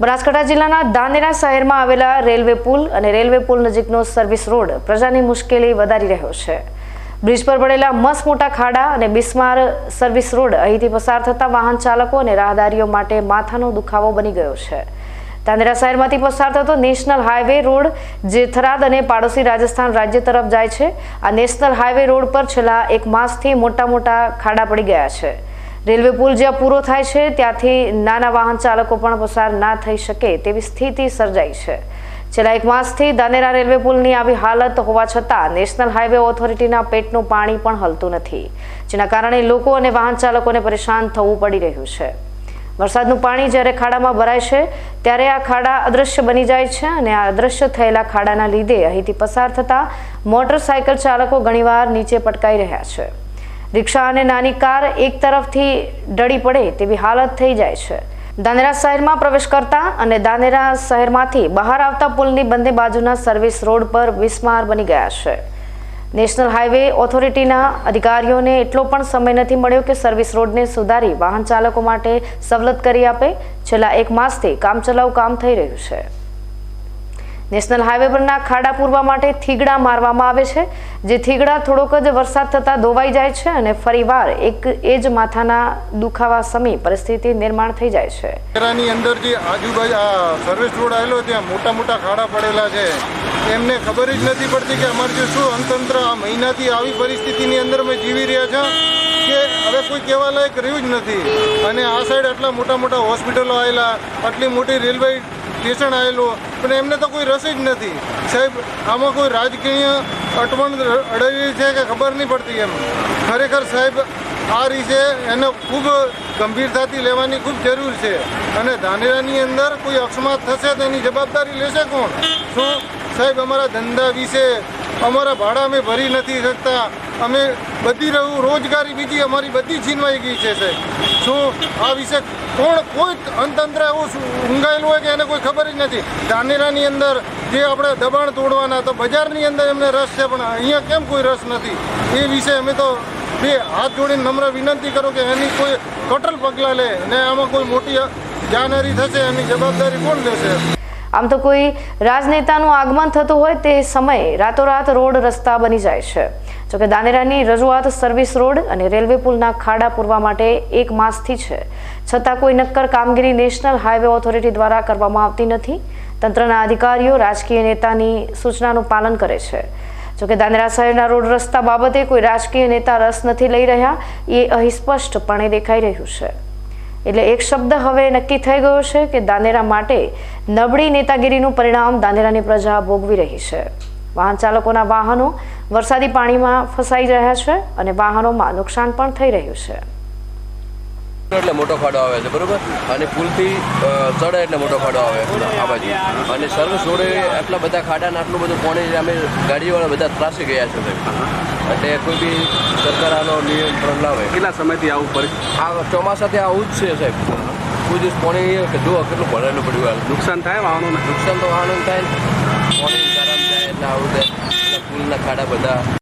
બનાસકાંઠા જિલ્લાના દાંદેરા શહેરમાં આવેલા રેલવે પુલ અને રેલવે પુલ નજીકનો સર્વિસ રોડ પ્રજાની મુશ્કેલી વધારી રહ્યો છે. બ્રિજ પર પડેલા મસ મોટા ખાડા અને બિસ્માર સર્વિસ રોડ અહીંથી પસાર થતા વાહન ચાલકો અને રાહદારીઓ માટે માથાનો દુખાવો બની ગયો છે. દાંદેરા શહેરમાંથી પસાર થતો નેશનલ હાઈવે રોડ, જે થરાદ અને પાડોશી રાજસ્થાન રાજ્ય તરફ જાય છે, આ નેશનલ હાઈવે રોડ પર છેલ્લા એક માસથી મોટા મોટા ખાડા પડી ગયા છે. રેલવે પુલ જ્યાં પૂરો થાય છે, ત્યાંથી નાના વાહન ચાલકો પણ પસાર ના થઈ શકે તેવી સ્થિતિ સર્જાઈ છે. છેલ્લા એક માસથી ધાનેરા રેલવે પુલની આવી હાલત હોવા છતાં નેશનલ હાઈવે ઓથોરિટીના પેટનું પાણી પણ હલતું નથી, જેના કારણે લોકો અને વાહન ચાલકોને પરેશાન થવું પડી રહ્યું છે. વરસાદનું પાણી જ્યારે ખાડામાં ભરાય છે, ત્યારે આ ખાડા અદૃશ્ય બની જાય છે અને આ અદૃશ્ય થયેલા ખાડાના લીધે અહીંથી પસાર થતા મોટરસાયકલ ચાલકો ઘણીવાર નીચે પટકાઈ રહ્યા છે. રિક્ષા અને નાની કાર એક તરફથી ડળી પડે તેવી હાલત થઈ જાય છે. દાનેરા શહેરમાં પ્રવેશ કરતા અને દાનેરા શહેરમાંથી બહાર આવતા પુલની બંને બાજુના સર્વિસ રોડ પર બિસ્માર બની ગયા છે. નેશનલ હાઈવે ઓથોરિટીના અધિકારીઓને એટલો પણ સમય નથી મળ્યો કે સર્વિસ રોડને સુધારી વાહન ચાલકો માટે સવલત કરી આપે. છેલ્લા એક માસથી કામચલાઉ કામ થઈ રહ્યું છે. નેશનલ હાઈવે પરના ખાડા પૂરવા માટે થીગડા મારવામાં આવે છે, જે થીગડા થોડોક જ વરસાદ થતાં ધોવાઈ જાય છે અને ફરીવાર એક એ જ માથાના દુખાવા સમી પરિસ્થિતિ નિર્માણ થઈ જાય છે. શહેરાની અંદર જે આજુબાજુ સર્વિસ રોડ આવેલો ત્યાં મોટા મોટા ખાડા પડેલા છે. એમને ખબર જ નથી પડતી કે અમારે જે શું અંતંત્ર આ મહિનાથી આવી પરિસ્થિતિની અંદર અમે જીવી રહ્યા છે, કે હવે કોઈ કહેવા લાયક રહ્યું જ નથી. અને આ સાઈડ આટલા મોટા મોટા હોસ્પિટલો આવેલા, આટલી મોટી રેલવે સ્ટેશન આવેલું પણ એમને તો કોઈ રસ જ નથી. સાહેબ, આમાં કોઈ રાજકીય અટવણ અડાવી છે કે ખબર નહીં પડતી એમ. ખરેખર સાહેબ, આ રીતે એને ખૂબ ગંભીરતાથી લેવાની ખૂબ જરૂર છે. અને ધાનેરાની અંદર કોઈ અકસ્માત થશે તો એની જવાબદારી લેશે કોણ? શું? સાહેબ, અમારા ધંધા વિશે અમારા ભાડા અમે ભરી નથી શકતા. અમે બધી રહું, રોજગારી બીજી અમારી બધી છીનવાઈ ગઈ છે, સાહેબ. શું? આ વિશે કોણ, કોઈ અંતંત્ર એવું ઊંઘાયેલું હોય કે એને કોઈ ખબર જ નથી? ધાનેરાની અંદર જે આપણે દબાણ તોડવાના, તો બજારની અંદર એમને રસ છે, પણ અહીંયા કેમ કોઈ રસ નથી? એ વિશે અમે તો બે હાથ જોડીને નમ્ર વિનંતી કરો કે એની કોઈ કઠોર પગલાં લે ને આમાં કોઈ મોટી જાનહારી થશે, એની જવાબદારી કોણ લેશે? આમ તો કોઈ રાજનેતાનું આગમન થતું હોય તે સમયે રાતોરાત રોડ રસ્તા બની જાય છે. જોકે દાનેરાની રજૂઆત સર્વિસ રોડ અને રેલવે પુલના ખાડા પૂરવા માટે એક માસથી છે. છતાં કોઈ નક્કર કામગીરી નેશનલ હાઈવે ઓથોરિટી દ્વારા કરવામાં આવતી નથી. તંત્રના અધિકારીઓ રાજકીય નેતાની સૂચનાનું પાલન કરે છે. જોકે દાદરા શહેરના રોડ રસ્તા બાબતે કોઈ રાજકીય નેતા રસ નથી લઈ રહ્યા, એ અહીં સ્પષ્ટપણે દેખાઈ રહ્યું છે. એટલે એક શબ્દ હવે નક્કી થઈ ગયો છે કે દાનેરા માટે નબળી નેતાગીરીનું પરિણામ દાનેરાની પ્રજા ભોગવી રહી છે. વાહન ચાલકોના વાહનો વરસાદી પાણીમાં ફસાઈ રહ્યા છે અને વાહનોમાં નુકસાન પણ થઈ રહ્યું છે. એટલે મોટો ખાડો આવે છે બરોબર? અને પુલથી ચડે એટલે મોટો ખાડો આવે આ બાજુ. અને સર્વિસ રોડે આટલા બધા ખાડા ને આટલું બધું પાણી અમે ગાડીવાળા બધા ત્રાસી ગયા છે એટલે કોઈ બી સરકાર આનો નિયંત્રણ લાવે. કેટલા સમયથી આવું પડે? આ ચોમાસાથી આવું જ છે સાહેબ. કોઈ દિવસ પાણી કે જુઓ કેટલું ભરેલું પડ્યું હાલ. નુકસાન થાય વાહનોને? નુકસાન તો આનંદ થાય પાણી ગરમ જાય એટલે આવું થાય. એટલે પુલના ખાડા બધા.